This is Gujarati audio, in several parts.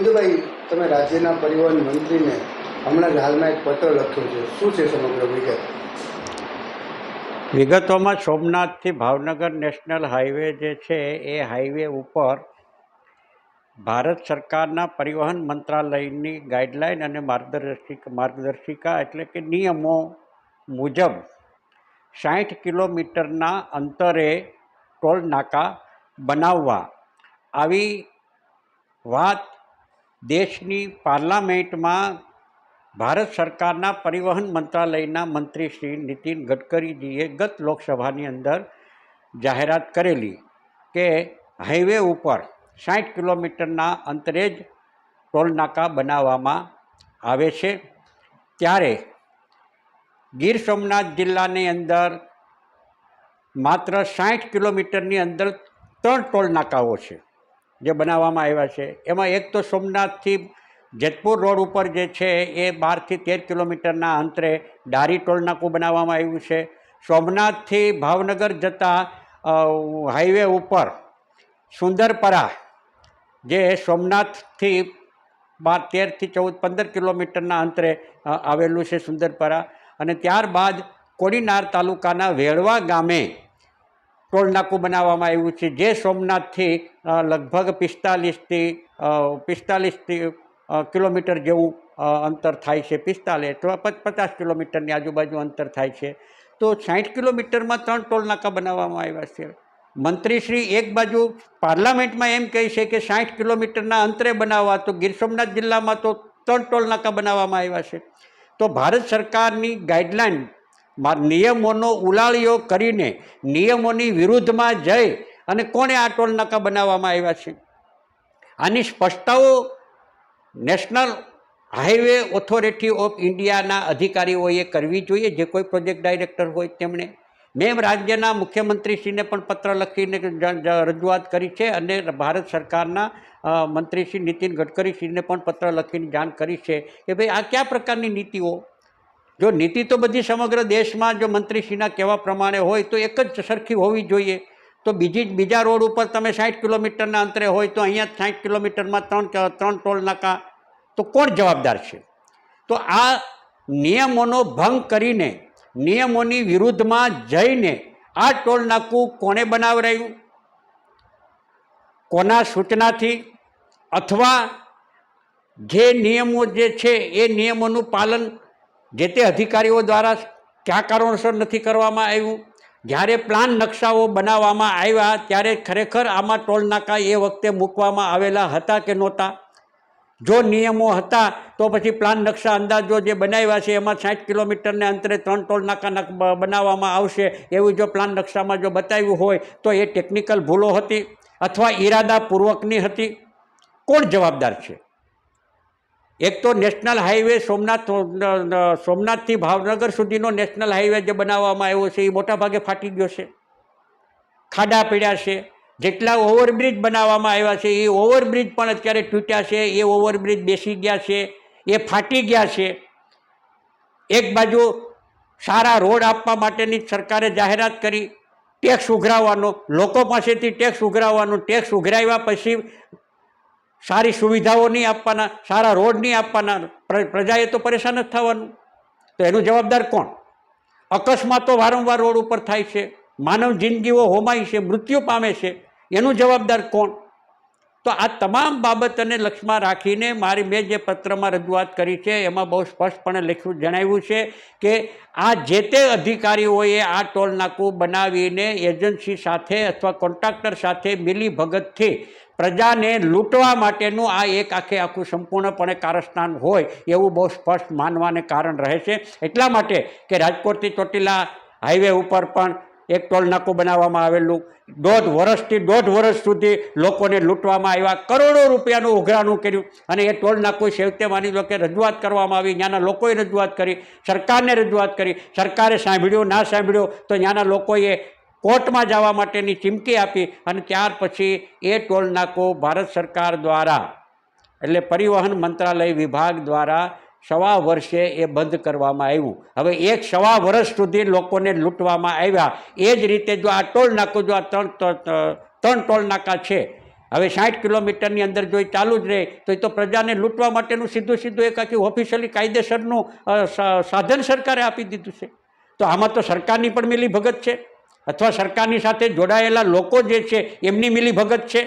વિજયભાઈ તમે રાજ્યના પરિવહન મંત્રીને હમણાં હાલમાં એક પત્ર લખ્યો છે. શું છે સમગ્ર વિગત? વિગતોમાં સોમનાથથી ભાવનગર નેશનલ હાઈવે જે છે, એ હાઈવે ઉપર ભારત સરકારના પરિવહન મંત્રાલયની ગાઈડલાઈન અને માર્ગદર્શિકા માર્ગદર્શિકા એટલે કે નિયમો મુજબ સાઠ કિલોમીટરના અંતરે ટોલ નાકા બનાવવા. આવી વાત દેશની પાર્લામેન્ટમાં ભારત સરકારના પરિવહન મંત્રાલયના મંત્રી શ્રી નીતિન ગડકરીજીએ ગત લોકસભાની અંદર જાહેરાત કરેલી કે હાઈવે ઉપર સાઠ કિલોમીટરના અંતરે જ ટોલનાકા બનાવવામાં આવે છે. ત્યારે ગીર સોમનાથ જિલ્લાની અંદર માત્ર સાઠ કિલોમીટરની અંદર ત્રણ ટોલનાકાઓ છે. જે બનાવવામાં આવ્યા છે. એમાં એક તો સોમનાથથી જેતપુર રોડ ઉપર જે છે એ બારથી તેર કિલોમીટરના અંતરે ડારી ટોલ નાકું બનાવવામાં આવ્યું છે. સોમનાથથી ભાવનગર જતા હાઈવે ઉપર સુંદરપરા જે સોમનાથથી બાર, તેરથી ચૌદ, પંદર કિલોમીટરના અંતરે આવેલું છે સુંદરપરા. અને ત્યારબાદ કોડીનાર તાલુકાના વેળવા ગામે ટોલ નાકું બનાવવામાં આવ્યું છે. જે સોમનાથથી લગભગ પિસ્તાલીસથી પિસ્તાલીસથી કિલોમીટર જેવું અંતર થાય છે. પિસ્તાલીસ અથવા પચ- પચાસ કિલોમીટરની આજુબાજુ અંતર થાય છે. તો સાઠ કિલોમીટરમાં ત્રણ ટોલ નાકા બનાવવામાં આવ્યા છે. મંત્રીશ્રી એક બાજુ પાર્લામેન્ટમાં એમ કહે છે કે સાઠ કિલોમીટરના અંતરે બનાવવા તો ગીર સોમનાથ જિલ્લામાં તો ત્રણ ટોલ નાકા બનાવવામાં આવ્યા છે. તો ભારત સરકારની ગાઈડલાઈન મા- નિયમોનો ઉલાળીઓ કરીને નિયમોની વિરુદ્ધમાં જઈ અને કોણે આ ટોલ નાકા બનાવવામાં આવ્યા છે? આની સ્પષ્ટતાઓ નેશનલ હાઈવે ઓથોરિટી ઓફ ઇન્ડિયાના અધિકારીઓએ કરવી જોઈએ, જે કોઈ પ્રોજેક્ટ ડાયરેક્ટર હોય તેમણે. મેં રાજ્યના મુખ્યમંત્રીશ્રીને પણ પત્ર લખીને રજૂઆત કરી છે અને ભારત સરકારના મંત્રી શ્રી નીતિન ગડકરીશ્રીને પણ પત્ર લખીને જાણ કરી છે કે ભાઈ આ કયા પ્રકારની નીતિઓ જો નીતિ તો બધી સમગ્ર દેશમાં જો મંત્રીશ્રીના કહેવા પ્રમાણે હોય તો એક જ સરખી હોવી જોઈએ. તો બીજી બીજા રોડ ઉપર તમે સાઠ કિલોમીટરના અંતરે હોય તો અહીંયા સાઠ કિલોમીટરમાં ત્રણ ત્રણ ટોલ નાકા. તો કોણ જવાબદાર છે? તો આ નિયમોનો ભંગ કરીને, નિયમોની વિરુદ્ધમાં જઈને આ ટોલ નાકું કોણે બનાવરાયું? કોના સૂચનાથી? અથવા જે નિયમો જે છે એ નિયમોનું પાલન જે તે અધિકારીઓ દ્વારા કયા કારણોસર નથી કરવામાં આવ્યું, જ્યારે પ્લાન નકશાઓ બનાવવામાં આવ્યા, ત્યારે ખરેખર આમાં ટોલ નાકા એ વખતે મૂકવામાં આવેલા હતા કે નહોતા? જો નિયમો હતા, તો પછી પ્લાન નકશા અંદાજો જે બનાવ્યા છે, એમાં સાઠ કિલોમીટરને અંતરે ત્રણ ટોલ નાકા બનાવવામાં આવશે, એવું જો પ્લાન નકશામાં જો બતાવ્યું હોય, તો એ ટેકનિકલ ભૂલો હતી અથવા ઈરાદાપૂર્વકની હતી? કોણ જવાબદાર છે? એક તો નેશનલ હાઈવે સોમનાથ સોમનાથથી ભાવનગર સુધીનો નેશનલ હાઈવે જે બનાવવામાં આવ્યો છે, એ મોટાભાગે ફાટી ગયો છે. ખાડા પીડ્યા છે. જેટલા ઓવરબ્રિજ બનાવવામાં આવ્યા છે, એ ઓવરબ્રિજ પણ અત્યારે તૂટ્યા છે, એ ઓવરબ્રિજ બેસી ગયા છે, એ ફાટી ગયા છે. એક બાજુ સારા રોડ આપવા માટેની સરકારે જાહેરાત કરી, ટેક્સ ઉઘરાવવાનો. લોકો પાસેથી ટેક્સ ઉઘરાવવાનો. ટેક્સ ઉઘરાવ્યા પછી સારી સુવિધાઓ નહીં આપવાના, સારા રોડ નહીં આપવાના પ્રજાએ તો પરેશાન જ થવાનું. તો એનું જવાબદાર કોણ? અકસ્માતો વારંવાર રોડ ઉપર થાય છે, માનવ જિંદગીઓ હોમાય છે, મૃત્યુ પામે છે, એનું જવાબદાર કોણ? તો આ તમામ બાબતને લક્ષ્યમાં રાખીને મારી મેં જે પત્રમાં રજૂઆત કરી છે, એમાં બહુ સ્પષ્ટપણે લખ્યું, જણાવ્યું છે કે આ જે તે અધિકારીઓએ આ ટોલ નાકું બનાવીને એજન્સી સાથે અથવા કોન્ટ્રાક્ટર સાથે મિલી ભગતથી પ્રજાને લૂંટવા માટેનું આ એક આખે આખું સંપૂર્ણપણે કારસ્થાન હોય એવું બહુ સ્પષ્ટ માનવાને કારણ રહે છે. એટલા માટે કે રાજકોટથી ચોટીલા હાઈવે ઉપર પણ એક ટોલ નાકું બનાવવામાં આવેલું. દોઢ વર્ષથી દોઢ વર્ષ સુધી લોકોને લૂંટવામાં આવ્યા. કરોડો રૂપિયાનું ઉઘરાણું કર્યું. અને એ ટોલ નાકું છેવટે માની લો કે રજૂઆત કરવામાં આવી. ત્યાંના લોકોએ રજૂઆત કરી. સરકારને રજૂઆત કરી. સરકારે સાંભળ્યું, ના સાંભળ્યું, તો ત્યાંના લોકોએ કોર્ટમાં જવા માટેની ચીમકી આપી અને ત્યાર પછી એ ટોલ નાકો ભારત સરકાર દ્વારા, એટલે પરિવહન મંત્રાલય વિભાગ દ્વારા સવા વર્ષે એ બંધ કરવામાં આવ્યું. હવે એક સવા વર્ષ સુધી લોકોને લૂંટવામાં આવ્યા. એ જ રીતે જો આ ટોલ નાકો, જો આ ત્રણ ત્રણ ટોલ નાકા છે, હવે સાઠ કિલોમીટરની અંદર જો એ ચાલુ જ રહે, તો એ તો પ્રજાને લૂંટવા માટેનું સીધું સીધું એક આખી ઓફિશિયલી કાયદેસરનું સાધન સરકારે આપી દીધું છે. તો આમાં તો સરકારની પણ મિલી ભગત છે. અથવા સરકારની સાથે જોડાયેલા લોકો જે છે, એમની મિલીભગત છે?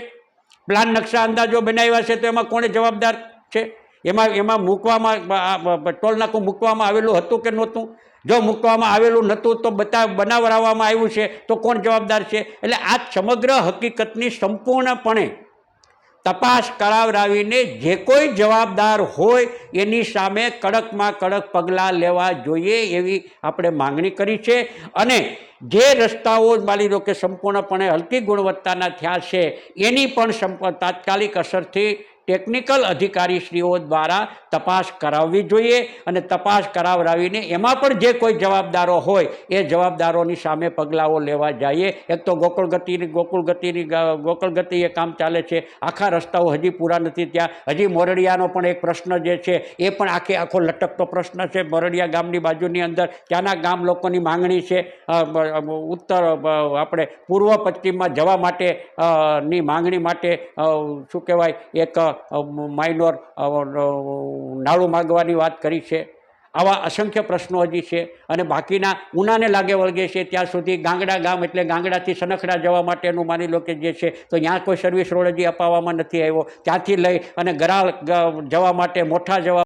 પ્લાન નકશા અંદાજો બનાવ્યા છે તો એમાં કોણે જવાબદાર છે? એમાં એમાં મૂકવામાં ટોલ નાકું મૂકવામાં આવેલું હતું કે નહોતું? જો મૂકવામાં આવેલું નહોતું તો બતા, બનાવરાવવામાં આવ્યું છે તો કોણ જવાબદાર છે? એટલે આ સમગ્ર હકીકતની સંપૂર્ણપણે તપાસ કરાવરાવીને જે કોઈ જવાબદાર હોય એની સામે કડકમાં કડક પગલાં લેવા જોઈએ એવી આપણે માંગણી કરી છે. અને જે રસ્તાઓ માની લો કે સંપૂર્ણપણે હલકી ગુણવત્તાના થયા છે, એની પણ સંપ- તાત્કાલિક અસરથી ટેકનિકલ અધિકારીશ્રીઓ દ્વારા તપાસ કરાવવી જોઈએ અને તપાસ કરાવરાવીને એમાં પણ જે કોઈ જવાબદારો હોય એ જવાબદારોની સામે પગલાઓ લેવા જઈએ. એક તો ગોકુળ ગતિની ગોકુળ ગતિની ગોકુળ ગતિ એ કામ ચાલે છે. આખા રસ્તાઓ હજી પૂરા નથી ત્યાં હજી મોરડિયાનો પણ એક પ્રશ્ન જે છે એ પણ આખે આખો લટકતો પ્રશ્ન છે. મોરડિયા ગામની બાજુની અંદર ત્યાંના ગામ લોકોની માંગણી છે. ઉત્તર આપણે પૂર્વ પશ્ચિમમાં જવા માટે ની માંગણી માટે શું કહેવાય, એક માઇનોર નાળું માગવાની વાત કરી છે. આવા અસંખ્ય પ્રશ્નો હજી છે અને બાકીના ઉનાને લાગે વળગે છે. ત્યાં સુધી ગાંગડા ગામ એટલે ગાંગડાથી સનખડા જવા માટેનું માની લો કે જે છે, તો ત્યાં કોઈ સર્વિસ રોડ હજી અપાવવામાં નથી આવ્યો. ત્યાંથી લઈ અને ગરાળ જવા માટે મોઠા જવા